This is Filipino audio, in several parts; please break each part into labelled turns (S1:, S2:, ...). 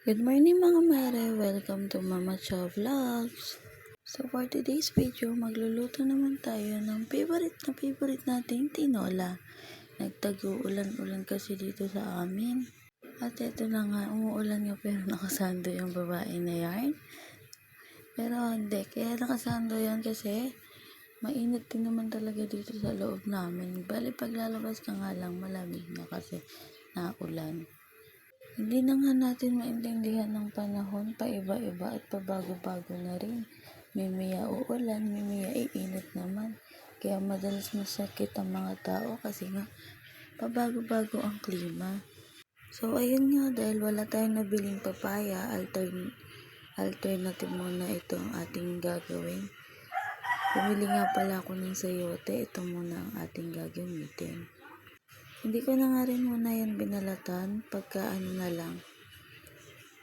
S1: Good morning mga mare, welcome to Mama Chow Vlogs. So for today's video, magluluto naman tayo ng favorite na favorite nating tinola. Nagtag-uulan-ulan kasi dito sa amin. At ito na nga, umuulan nga pero nakasando yung babae na yan. Pero hindi, kaya nakasando yan kasi mainit din naman talaga dito sa loob namin. Bali paglalabas ka nga lang, malamig na kasi naulan. Hindi na nga natin maintindihan ng panahon, paiba-iba at pabago-bago na rin. Mimaya uulan, mimaya iinit naman. Kaya madalas masakit ang mga tao kasi nga pabago-bago ang klima. So ayun nga, dahil wala tayong nabiling papaya, altern alternative muna ito ang ating gagawin. Bumili nga pala ako ng sayote, ito muna ang ating gagamitin. Hindi ko na nga rin muna yan binalatan pagka ano na lang.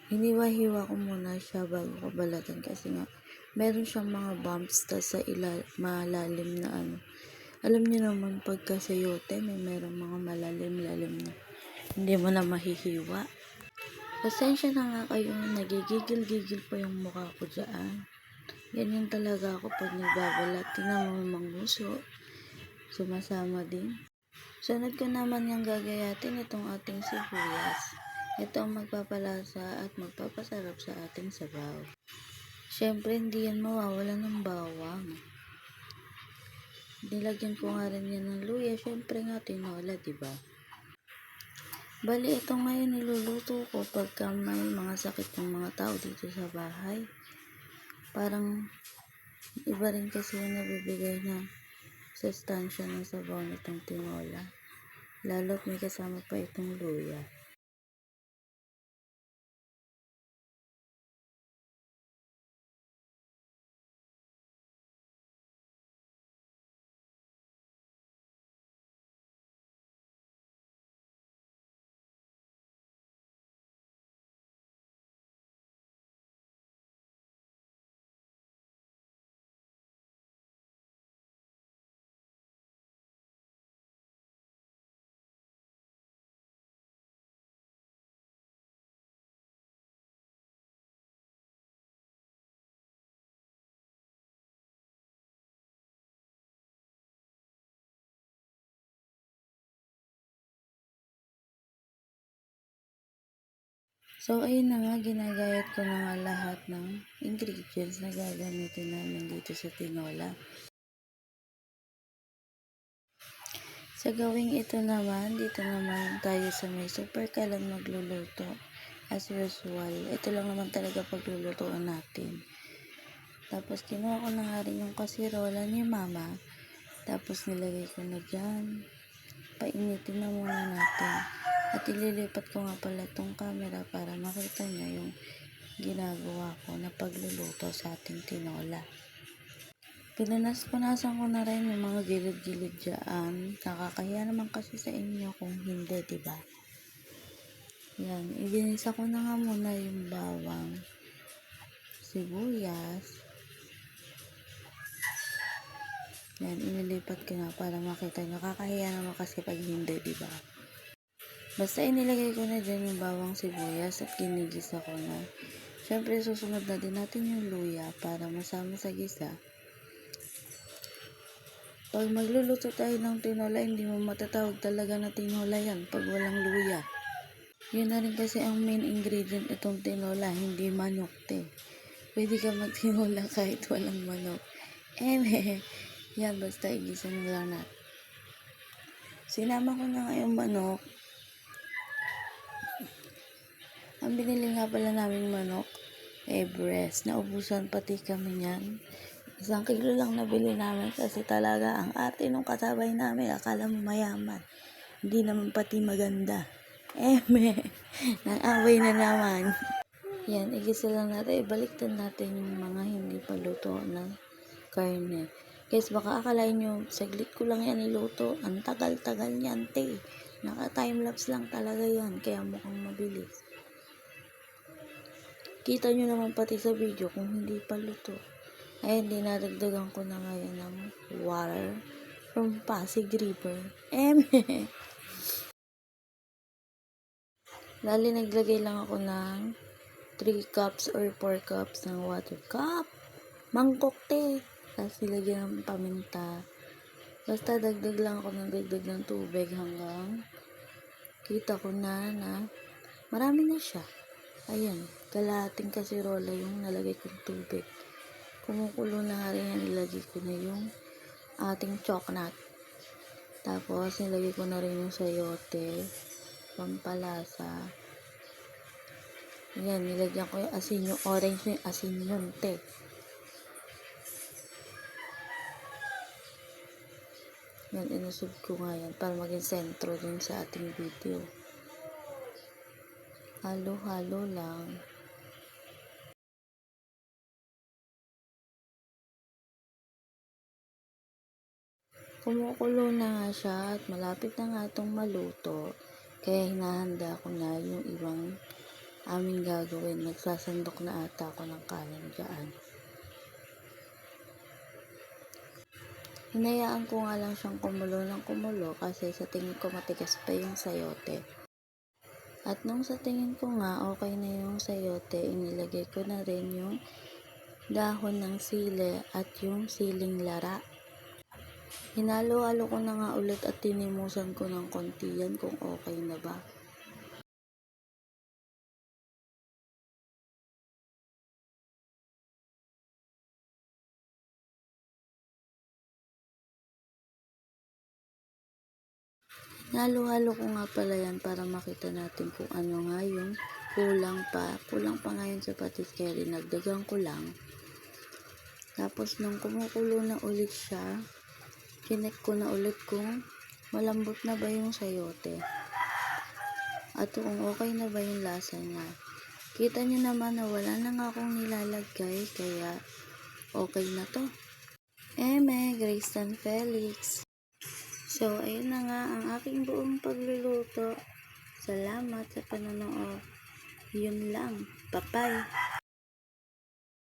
S1: Hiniwa-hiwa ko muna siya bago ko balatan kasi nga meron siyang mga bumps ta sa ila malalim na ano. Alam niyo naman pagka sayote may merong mga malalim-lalim na hindi mo na mahihiwa. Pasensya na nga kayo, nagigigil-gigil pa yung mukha ko dyan. Ganyan talaga ako pag nagbabalat. Tingnan mo manguso. Sumasama din. Sunod ko naman yung gagayatin itong ating sibuyas. Ito ang magpapalasa at magpapasarap sa ating sabaw. Siyempre, hindi yan mawawala ng bawang. Nilagyan ko nga rin yan ng luya. Siyempre nga, tinola, diba? Bali, ito ngayon niluluto ko pagka may mga sakit ng mga tao dito sa bahay. Parang iba rin kasi yung nabibigay na sustansya ng sabaw nitong tinola. Lalo't may kasama pa itong luya. So, ayun na nga, ginagayat ko na nga lahat ng ingredients na gagamitin namin dito sa tinola. Sa gawing ito naman, dito naman tayo sa may super kalan magluluto. As usual, ito lang naman talaga paglulutuan natin. Tapos, kinuha ko na nga rin yung kasirola ni mama. Tapos, nilagay ko na dyan. Painitin na muna natin. At ililipat ko nga pala tong camera para makita niya yung ginagawa ko na pagluluto sa ating tinola. Pinunas-punasan ko na rin yung mga gilid-gilid dyan. Nakakahiya naman kasi sa inyo kung hindi, di ba? Yan, iginisa ko na nga muna yung bawang, sibuyas. Yan, inilipat ko na para makita. Nakakahiya naman kasi pag hindi, di ba? Basta inilagay ko na dyan yung bawang sibuyas at ginigisa ko na. Siyempre, susunod na din natin yung luya para masama sa gisa. Pag magluluto tayo ng tinola, hindi mo matatawag talaga na tinola yan pag walang luya. Yun na rin kasi ang main ingredient itong tinola, hindi manok te. Pwede ka magtinola kahit walang manok. Eh, yan basta igisa mo lang natin. Sinama ko na nga yung manok. Ang binili nga pala namin manok, Everest. Naubusan pati kami niyan. Isang kilo lang nabili namin kasi talaga ang ate nung kasabay namin, akala mo mayaman. Hindi naman pati maganda. Eh, me, nang-away na naman. Yan, igisa lang natin. Ibaliktad natin yung mga hindi pa luto na karne. Guys, baka akalain nyo, saglit ko lang yan iluto. Ang tagal-tagal niyan, te. Naka-timelapse lang talaga yan, kaya mukhang mabilis. Kita nyo naman pati sa video kung hindi pa luto. Ay, dinadagdagan ko na ngayon ng water from Pasig River. Eme! Dali naglagay lang ako ng 3 cups or 4 cups ng water. Cup! Mangkok te! Tapos nilagyan ng paminta. Basta dagdag lang ako ng dagdag ng tubig hanggang kita ko na na marami na siya. Ayan, kalahating kasirola yung nalagay kong tubig. Kumukulo na nga rin yan, nilagay ko na yung ating chocolate. Tapos, nilagay ko na rin yung sayote, pampalasa. Ayan, nilagyan ko yung asin, yung orange na yung asin yun, te. Yan, inusog ko nga yan para maging sentro din sa ating video. Halo-halo lang. Kumukulo na nga siya at malapit na nga itong maluto. Kaya hinahanda ko na yung ibang aming gagawin. Nagsasandok na ata ako ng kanin dyan. Hinayaan ko nga lang siyang kumulo ng kumulo kasi sa tingin ko matigas pa yung sayote. At nung sa tingin ko nga okay na yung sayote, inilagay ko na rin yung dahon ng sile at yung siling lara. Hinalo-halo ko na nga ulit at tinimusan ko ng konti yan kung okay na ba. Halo-halo ko nga pala yan para makita natin kung ano nga yung kulang pa. Kulang pa nga yun sa patis kaya dinagdagan ko lang. Tapos nung kumukulo na ulit siya, chinek ko na ulit kung malambot na ba yung sayote. At kung okay na ba yung lasa niya. Kita niyo naman na wala na nga akong nilalagay kaya okay na to. Eme, Grayston Felix. So, ayun na nga ang aking buong pagluluto. Salamat sa panonood. Yun lang. Bye-bye.